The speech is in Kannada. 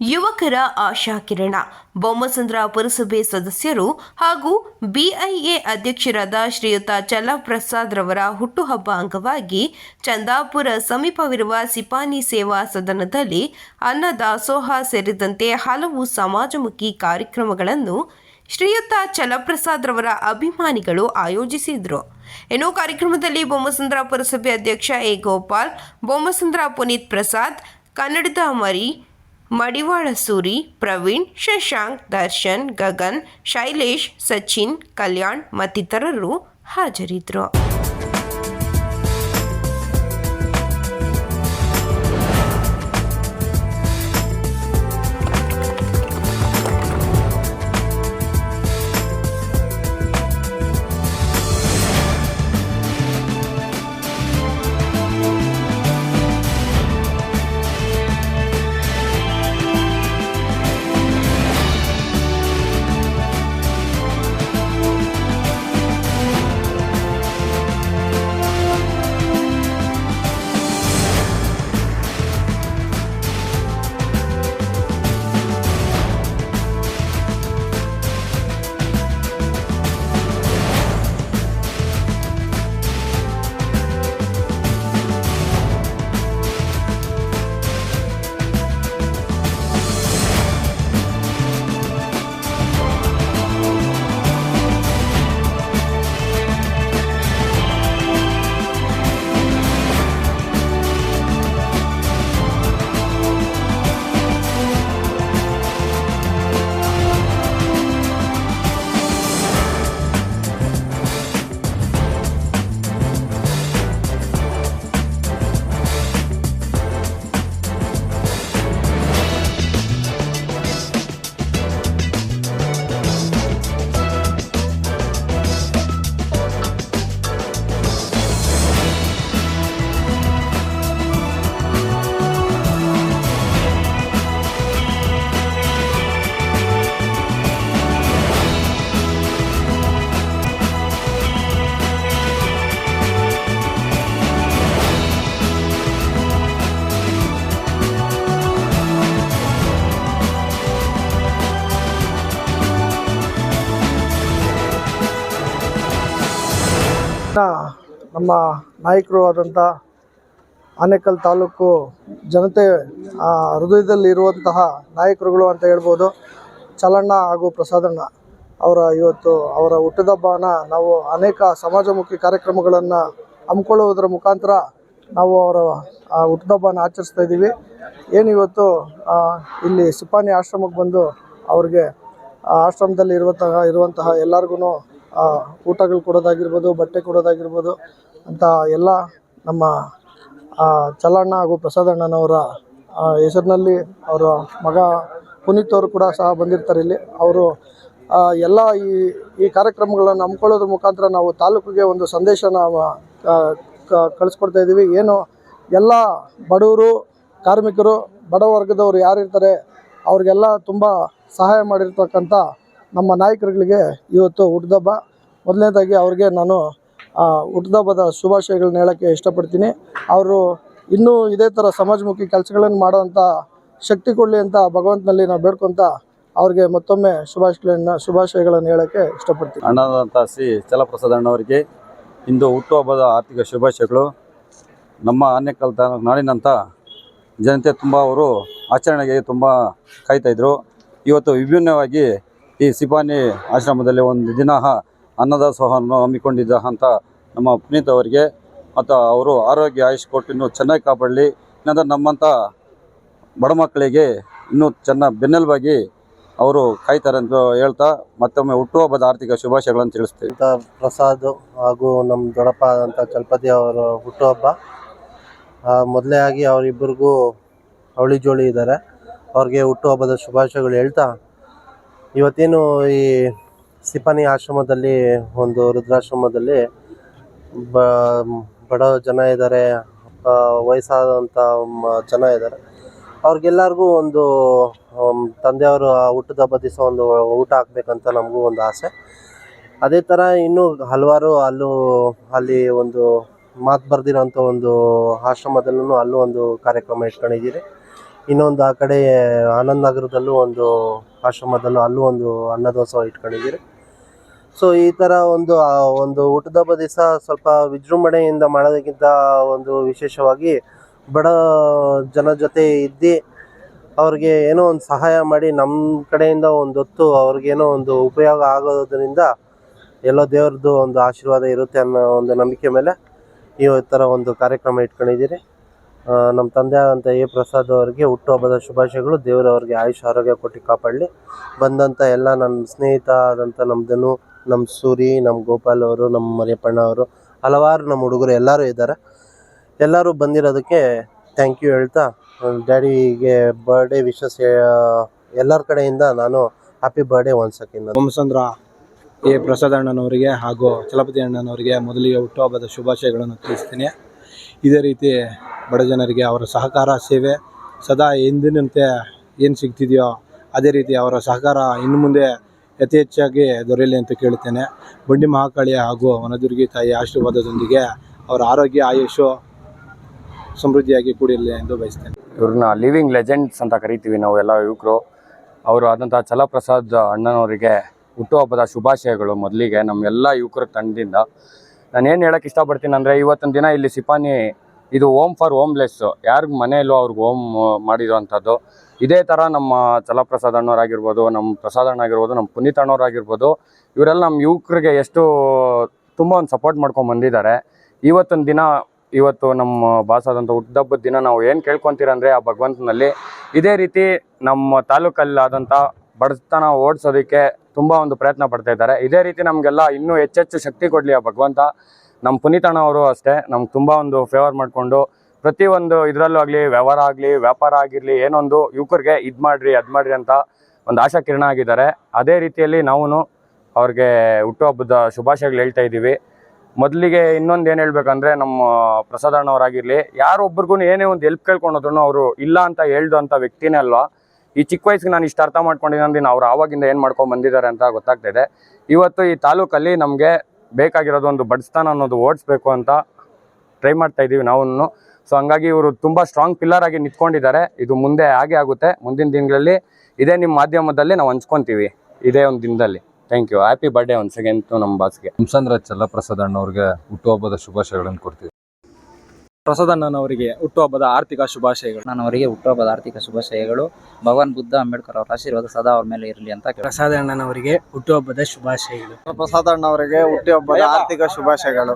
ಯುವಕರ ಆಶಾಕಿರಣ ಬೊಮ್ಮಸಂದ್ರ ಪುರಸಭೆ ಸದಸ್ಯರು ಹಾಗೂ ಬಿಐಎ ಅಧ್ಯಕ್ಷರಾದ ಶ್ರೀಯುತ ಚಲಪ್ರಸಾದ್ ರವರ ಹುಟ್ಟುಹಬ್ಬ ಅಂಗವಾಗಿ ಚಂದಾಪುರ ಸಮೀಪವಿರುವ ಸಿಪಾನಿ ಸೇವಾ ಸದನದಲ್ಲಿ ಅನ್ನದಾಸೋಹ ಸೇರಿದಂತೆ ಹಲವು ಸಮಾಜಮುಖಿ ಕಾರ್ಯಕ್ರಮಗಳನ್ನು ಶ್ರೀಯುತ ಚಲಪ್ರಸಾದ್ ರವರ ಅಭಿಮಾನಿಗಳು ಆಯೋಜಿಸಿದರು. ಇನ್ನು ಕಾರ್ಯಕ್ರಮದಲ್ಲಿ ಬೊಮ್ಮಸಂದ್ರ ಪುರಸಭೆ ಅಧ್ಯಕ್ಷ ಎ ಗೋಪಾಲ್, ಬೊಮ್ಮಸಂದ್ರ ಪುನೀತ್ ಪ್ರಸಾದ್ ಕನ್ನಡದ ಮರಿ ಮಡಿವಾಳ ಸೂರಿ ಪ್ರವೀಣ್ ಶಶಾಂಕ್ ದರ್ಶನ್ ಗಗನ್ ಶೈಲೇಶ್ ಸಚಿನ್ ಕಲ್ಯಾಣ್ ಮತ್ತಿತರರು ಹಾಜರಿದ್ದರು ನಮ್ಮ ನಾಯಕರು ಆದಂಥ ಆನೇಕಲ್ ತಾಲೂಕು ಜನತೆ ಹೃದಯದಲ್ಲಿ ಇರುವಂತಹ ನಾಯಕರುಗಳು ಅಂತ ಹೇಳ್ಬೋದು. ಚಲಣ್ಣ ಹಾಗೂ ಪ್ರಸಾದಣ್ಣ ಅವರ ಇವತ್ತು ಅವರ ಹುಟ್ಟುಹಬ್ಬನ ನಾವು ಅನೇಕ ಸಮಾಜಮುಖಿ ಕಾರ್ಯಕ್ರಮಗಳನ್ನು ಹಮ್ಮಿಕೊಳ್ಳುವುದರ ಮುಖಾಂತರ ನಾವು ಅವರ ಆ, ಹುಟ್ಟುಹಬ್ಬನ ಆಚರಿಸ್ತಾ ಇದ್ದೀವಿ. ಏನು ಇವತ್ತು ಇಲ್ಲಿ ಸಿಪಾನಿ ಆಶ್ರಮಕ್ಕೆ ಬಂದು ಅವ್ರಿಗೆ ಆಶ್ರಮದಲ್ಲಿ ಇರುವಂತಹ ಇರುವಂತಹ ಎಲ್ಲರಿಗೂ ಊಟಗಳು ಕೊಡೋದಾಗಿರ್ಬೋದು, ಬಟ್ಟೆ ಕೊಡೋದಾಗಿರ್ಬೋದು, ಅಂತ ಎಲ್ಲ ನಮ್ಮ ಚಲಣ್ಣ ಹಾಗೂ ಪ್ರಸಾದಣ್ಣನವರ ಹೆಸರಿನಲ್ಲಿ ಅವರ ಮಗ ಪುನೀತ್ ಅವರು ಕೂಡ ಸಹ ಬಂದಿರ್ತಾರೆ ಇಲ್ಲಿ. ಅವರು ಎಲ್ಲ ಈ ಈ ಕಾರ್ಯಕ್ರಮಗಳನ್ನು ಹಮ್ಮಿಕೊಳ್ಳೋದ್ರ ಮುಖಾಂತರ ನಾವು ತಾಲೂಕಿಗೆ ಒಂದು ಸಂದೇಶ ನಾವು ಕಳಿಸ್ಕೊಡ್ತಾ ಇದ್ದೀವಿ ಏನು, ಎಲ್ಲ ಬಡವರು, ಕಾರ್ಮಿಕರು, ಬಡ ವರ್ಗದವರು ಯಾರಿರ್ತಾರೆ, ಅವ್ರಿಗೆಲ್ಲ ತುಂಬ ಸಹಾಯ ಮಾಡಿರ್ತಕ್ಕಂಥ ನಮ್ಮ ನಾಯಕರುಗಳಿಗೆ ಇವತ್ತು ಹುಟ್ಟಿದಬ್ಬ ಮೊದಲನೇದಾಗಿ ಅವ್ರಿಗೆ ನಾನು ಹುಟ್ಟಿದಬ್ಬದ ಶುಭಾಶಯಗಳನ್ನ ಹೇಳೋಕ್ಕೆ ಇಷ್ಟಪಡ್ತೀನಿ. ಅವರು ಇನ್ನೂ ಇದೇ ಥರ ಸಮಾಜಮುಖಿ ಕೆಲಸಗಳನ್ನು ಮಾಡೋವಂಥ ಶಕ್ತಿ ಕೊಡಲಿ ಅಂತ ಭಗವಂತನಲ್ಲಿ ನಾವು ಬೇಡ್ಕೊತ ಅವ್ರಿಗೆ ಮತ್ತೊಮ್ಮೆ ಶುಭಾಶಯಗಳನ್ನು ಶುಭಾಶಯಗಳನ್ನು ಹೇಳೋಕ್ಕೆ ಇಷ್ಟಪಡ್ತೀನಿ. ಅಣ್ಣದಂಥ ಶ್ರೀ ಚಲಪ್ರಸಾದ್ ಅಣ್ಣವರಿಗೆ ಇಂದು ಹುಟ್ಟುಹಬ್ಬದ ಆರ್ಥಿಕ ಶುಭಾಶಯಗಳು. ನಮ್ಮ ಆನೇಕಲ್ ತ ನಾಡಿನಂಥ ಜನತೆ ತುಂಬ ಅವರು ಆಚರಣೆಗೆ ತುಂಬ ಕಾಯ್ತಾಯಿದ್ರು ಇವತ್ತು ವಿಭಿನ್ನವಾಗಿ ಈ ಸಿಪಾನಿ ಆಶ್ರಮದಲ್ಲಿ ಒಂದು ದಿನ ಅನ್ನದಾಸೋಹವನ್ನು ಹಮ್ಮಿಕೊಂಡಿದ್ದ ಅಂತ ನಮ್ಮ ಪುನೀತ್ ಅವರಿಗೆ, ಮತ್ತು ಅವರು ಆರೋಗ್ಯ ಆಯುಷ್ ಕೊಟ್ಟು ಇನ್ನೂ ಚೆನ್ನಾಗಿ ಕಾಪಾಡಲಿ. ಇನ್ನಂದ್ರೆ ನಮ್ಮಂಥ ಬಡ ಮಕ್ಕಳಿಗೆ ಇನ್ನೂ ಚೆನ್ನಾಗಿ ಬೆನ್ನೆಲುಬಾಗಿ ಅವರು ಕಾಯ್ತಾರೆ ಅಂತ ಹೇಳ್ತಾ ಮತ್ತೊಮ್ಮೆ ಹುಟ್ಟುಹಬ್ಬದ ಆರ್ಥಿಕ ಶುಭಾಶಯಗಳನ್ನು ತಿಳಿಸ್ತೀವಿ. ಅಂತ ಪ್ರಸಾದ್ ಹಾಗೂ ನಮ್ಮ ದೊಡ್ಡಪ್ಪ ಅಂತ ಚಲಪತಿ ಅವರ ಹುಟ್ಟುಹಬ್ಬ ಮೊದಲೇ ಆಗಿ ಅವರಿಬ್ಬರಿಗೂ ಅವಳಿ ಜೋಳಿ ಇದ್ದಾರೆ. ಅವ್ರಿಗೆ ಹುಟ್ಟುಹಬ್ಬದ ಶುಭಾಶಯಗಳು ಹೇಳ್ತಾ ಇವತ್ತೇನು ಈ ಸಿಪಾನಿ ಆಶ್ರಮದಲ್ಲಿ, ಒಂದು ವೃದ್ಧಾಶ್ರಮದಲ್ಲಿ ಬ, ಬಡ ಜನ ಇದ್ದಾರೆ ವಯಸ್ಸಾದಂಥ ಜನ ಇದ್ದಾರೆ ಅವ್ರಿಗೆಲ್ಲರಿಗೂ ಒಂದು ತಂದೆಯವರು ಹುಟ್ಟದ ಹಬ್ಬ ದಿವಸ ಒಂದು ಊಟ ಹಾಕ್ಬೇಕಂತ ನಮಗೂ ಒಂದು ಆಸೆ. ಅದೇ ಥರ ಇನ್ನೂ ಹಲವಾರು ಅಲ್ಲೂ, ಅಲ್ಲಿ ಒಂದು ಮಾತು ಬರೆದಿರೋಂಥ ಒಂದು ಆಶ್ರಮದಲ್ಲೂ ಅಲ್ಲೂ ಒಂದು ಕಾರ್ಯಕ್ರಮ ಇಟ್ಕೊಂಡಿದ್ದೀರಿ. ಇನ್ನೊಂದು ಆ ಕಡೆ ಆನಂದ್ ನಗರದಲ್ಲೂ ಒಂದು ಆಶ್ರಮದಲ್ಲೂ ಅಲ್ಲೂ ಒಂದು ಅನ್ನದೋಸವ ಇಟ್ಕೊಂಡಿದ್ದೀರಿ. ಸೊ ಈ ಥರ ಒಂದು ಒಂದು ಊಟದ ಹಬ್ಬ ದಿವಸ ಸ್ವಲ್ಪ ವಿಜೃಂಭಣೆಯಿಂದ ಮಾಡೋದಕ್ಕಿಂತ ಒಂದು ವಿಶೇಷವಾಗಿ ಬಡ ಜನ ಜೊತೆ ಇದ್ದು ಅವ್ರಿಗೆ ಏನೋ ಒಂದು ಸಹಾಯ ಮಾಡಿ ನಮ್ಮ ಕಡೆಯಿಂದ ಒಂದು ಹೊತ್ತು ಅವ್ರಿಗೇನೋ ಒಂದು ಉಪಯೋಗ ಆಗೋದ್ರಿಂದ ಎಲ್ಲೋ ದೇವ್ರದ್ದು ಒಂದು ಆಶೀರ್ವಾದ ಇರುತ್ತೆ ಅನ್ನೋ ಒಂದು ನಂಬಿಕೆ ಮೇಲೆ ಈ ಥರ ಒಂದು ಕಾರ್ಯಕ್ರಮ ಇಟ್ಕೊಂಡಿದ್ದೀರಿ. ನಮ್ಮ ತಂದೆ ಆದಂಥ ಎ ಪ್ರಸಾದ್ ಅವರಿಗೆ ಹುಟ್ಟುಹಬ್ಬದ ಶುಭಾಶಯಗಳು ದೇವರವ್ರಿಗೆ ಆಯುಷ್ ಆರೋಗ್ಯ ಕೊಟ್ಟು ಕಾಪಾಡಲಿ. ಬಂದಂಥ ಎಲ್ಲ ನನ್ನ ಸ್ನೇಹಿತ ಆದಂಥ ನಮ್ಮ ನಮ್ಮ ಸೂರಿ, ನಮ್ಮ ಗೋಪಾಲ್ ಅವರು, ನಮ್ಮ ಮರಿಯಪ್ಪಣ್ಣ ಅವರು, ಹಲವಾರು ನಮ್ಮ ಹುಡುಗರು ಎಲ್ಲರೂ ಇದ್ದಾರೆ. ಎಲ್ಲರೂ ಬಂದಿರೋದಕ್ಕೆ ಥ್ಯಾಂಕ್ ಯು ಹೇಳ್ತಾ ಡ್ಯಾಡಿಗೆ ಬರ್ಡೇ ವಿಶಸ್ ಎಲ್ಲರ ಕಡೆಯಿಂದ ನಾನು happy birthday once again Bommasandra A Prasad ಅಣ್ಣನವರಿಗೆ ಹಾಗೂ ಚಲಪತಿ ಅಣ್ಣನವರಿಗೆ ಮೊದಲಿಗೆ ಹುಟ್ಟುಹಬ್ಬದ ಶುಭಾಶಯಗಳನ್ನು ತಿಳಿಸ್ತೀನಿ. ಇದೇ ರೀತಿ ಬಡ ಜನರಿಗೆ ಅವರ ಸಹಕಾರ ಸೇವೆ ಸದಾ ಎಂದಿನಂತೆ ಏನು ಸಿಗ್ತಿದೆಯೋ ಅದೇ ರೀತಿ ಅವರ ಸಹಕಾರ ಇನ್ನು ಮುಂದೆ ಹೆಚ್ಚಾಗಿ ದೊರೆಯಲಿ ಅಂತ ಕೇಳುತ್ತೇನೆ. ಬಂಡಿ ಮಹಾಕಾಳಿ ಹಾಗೂ ವನದುರ್ಗಿ ತಾಯಿ ಆಶೀರ್ವಾದದೊಂದಿಗೆ ಅವರ ಆರೋಗ್ಯ ಆಯುಷು ಸಮೃದ್ಧಿಯಾಗಿ ಕೂಡಿರಲಿ ಎಂದು ಬಯಸ್ತೇನೆ. ಇವ್ರನ್ನ ಲಿವಿಂಗ್ ಲೆಜೆಂಡ್ಸ್ ಅಂತ ಕರಿತೀವಿ ನಾವು ಎಲ್ಲ ಯುವಕರು. ಅವರು ಆದಂಥ ಛಲಪ್ರಸಾದ್ ಅಣ್ಣನವರಿಗೆ ಹುಟ್ಟುಹಬ್ಬದ ಶುಭಾಶಯಗಳು ಮೊದಲಿಗೆ ನಮ್ಮೆಲ್ಲ ಯುವಕರ ತಂಡದಿಂದ. ನಾನು ಏನು ಹೇಳಕ್ಕೆ ಇಷ್ಟಪಡ್ತೀನಿ ಅಂದರೆ ಇವತ್ತಿನ ದಿನ ಇಲ್ಲಿ ಸಿಪಾನಿ, ಇದು ಓಮ್ ಫಾರ್ ಹೋಮ್ಲೆಸ್ ಯಾರಿಗೆ ಮನೆ ಇಲ್ಲೋ ಅವ್ರಿಗೆ ಓಮ್ ಮಾಡಿರೋವಂಥದ್ದು ಇದೇ ಥರ ನಮ್ಮ ಚಲಪ್ರಸಾದ್ ಅಣ್ಣವರಾಗಿರ್ಬೋದು ನಮ್ಮ ಪ್ರಸಾದ್ ಅಣ್ಣ ಆಗಿರ್ಬೋದು ನಮ್ಮ ಪುನೀತ್ ಅಣ್ಣವರಾಗಿರ್ಬೋದು ಇವರೆಲ್ಲ ನಮ್ಮ ಯುವಕರಿಗೆ ಎಷ್ಟು ತುಂಬ ಒಂದು ಸಪೋರ್ಟ್ ಮಾಡ್ಕೊಂಡು ಬಂದಿದ್ದಾರೆ. ಇವತ್ತಿನ ದಿನ, ಇವತ್ತು ನಮ್ಮ ಬಾಸಾದಂಥ ಹುಟ್ಟಿದಬ್ಬದ ದಿನ ನಾವು ಏನು ಕೇಳ್ಕೊತೀರಂದ್ರೆ ಆ ಭಗವಂತನಲ್ಲಿ ಇದೇ ರೀತಿ ನಮ್ಮ ತಾಲೂಕಲ್ಲಾದಂಥ ಬಡತನ ಓಡಿಸೋದಕ್ಕೆ ತುಂಬ ಒಂದು ಪ್ರಯತ್ನ ಪಡ್ತಾ ಇದ್ದಾರೆ. ಇದೇ ರೀತಿ ನಮಗೆಲ್ಲ ಇನ್ನೂ ಹೆಚ್ಚೆಚ್ಚು ಶಕ್ತಿ ಕೊಡಲಿ ಆ ಭಗವಂತ. ನಮ್ಮ ಪುನೀತಣ್ಣ ಅವರು ಅಷ್ಟೇ. ನಮ್ಗೆ ತುಂಬ ಒಂದು ಫೇವರ್ ಮಾಡಿಕೊಂಡು ಪ್ರತಿಯೊಂದು ಇದರಲ್ಲೂ ಆಗಲಿ, ವ್ಯವಹಾರ ಆಗಲಿ, ವ್ಯಾಪಾರ ಆಗಿರಲಿ, ಏನೊಂದು ಯುವಕರಿಗೆ ಇದು ಮಾಡಿರಿ, ಅದು ಮಾಡಿರಿ ಅಂತ ಒಂದು ಆಶಾ ಕಿರಣ ಆಗಿದ್ದಾರೆ. ಅದೇ ರೀತಿಯಲ್ಲಿ ನಾವು ಅವ್ರಿಗೆ ಹುಟ್ಟುಹಬ್ಬದ ಶುಭಾಶಯಗಳು ಹೇಳ್ತಾ ಇದ್ದೀವಿ. ಮೊದಲಿಗೆ ಇನ್ನೊಂದು ಏನು ಹೇಳ್ಬೇಕಂದ್ರೆ ನಮ್ಮ ಪ್ರಸಾದಣ್ಣವರಾಗಿರಲಿ ಯಾರೊಬ್ರಿಗೂ ಏನೇ ಒಂದು ಹೆಲ್ಪ್ ಕೇಳ್ಕೊಂಡು ಅವರು ಇಲ್ಲ ಅಂತ ಹೇಳ್ದಂಥ ವ್ಯಕ್ತಿನೇ ಅಲ್ವಾ ಈ ಚಿಕ್ಕ ವಯಸ್ಸಿಗೆ ನಾನು ಇಷ್ಟು ಅರ್ಥ ಮಾಡ್ಕೊಂಡಿದ್ದೀನಿ ಅವ್ರು ಆವಾಗಿಂದ ಏನು ಮಾಡ್ಕೊಂಡು ಬಂದಿದ್ದಾರೆ ಅಂತ ಗೊತ್ತಾಗ್ತಿದೆ ಇವತ್ತು ಈ ತಾಲೂಕಲ್ಲಿ ನಮಗೆ ಬೇಕಾಗಿರೋದು ಒಂದು ಬಡಿಸ್ತಾನ ಅನ್ನೋದು ಓಡಿಸ್ಬೇಕು ಅಂತ ಟ್ರೈ ಮಾಡ್ತಾ ಇದ್ದೀವಿ ನಾವು ಸೊ ಹಂಗಾಗಿ ಇವರು ತುಂಬ ಸ್ಟ್ರಾಂಗ್ ಪಿಲ್ಲರ್ ಆಗಿ ನಿಂತ್ಕೊಂಡಿದ್ದಾರೆ. ಇದು ಮುಂದೆ ಹಾಗೆ ಆಗುತ್ತೆ. ಮುಂದಿನ ದಿನಗಳಲ್ಲಿ ಇದೇ ನಿಮ್ಮ ಮಾಧ್ಯಮದಲ್ಲಿ ನಾವು ಹಂಚ್ಕೊತೀವಿ. ಇದೇ ಒಂದು ದಿನದಲ್ಲಿ. ಥ್ಯಾಂಕ್ ಯು ಹ್ಯಾಪಿ ಬರ್ಡೇ ಒಂದು ಅಗೇನ್ ನಮ್ಮ ಬಾಸ್ಗೆ ಹಿಂಸಂದ್ರ ಚಲ್ಲಪ್ರಸಾದ್ ಅಣ್ಣವ್ರಿಗೆ ಹುಟ್ಟುಹಬ್ಬದ ಶುಭಾಶಯಗಳನ್ನು ಕೊಡ್ತೀವಿ. ಪ್ರಸಾದ್ ಅಣ್ಣನವರಿಗೆ ಹುಟ್ಟುಹಬ್ಬದ ಆರ್ಥಿಕ ಶುಭಾಶಯಗಳು. ನಾನು ಅವರಿಗೆ ಹುಟ್ಟುಹಬ್ಬದ ಆರ್ಥಿಕ ಶುಭಾಶಯಗಳು. ಭಗವಾನ್ ಬುದ್ಧ ಅಂಬೇಡ್ಕರ್ ಅವರ ಆಶೀರ್ವಾದ ಸದಾ ಅವ್ರ ಮೇಲೆ ಇರಲಿ ಅಂತ ಪ್ರಸಾದ ಅಣ್ಣನವರಿಗೆ ಹುಟ್ಟುಹಬ್ಬದ ಶುಭಾಶಯಗಳು. ಪ್ರಸಾದ ಅಣ್ಣವರಿಗೆ ಹುಟ್ಟುಹಬ್ಬದ ಆರ್ಥಿಕ ಶುಭಾಶಯಗಳು.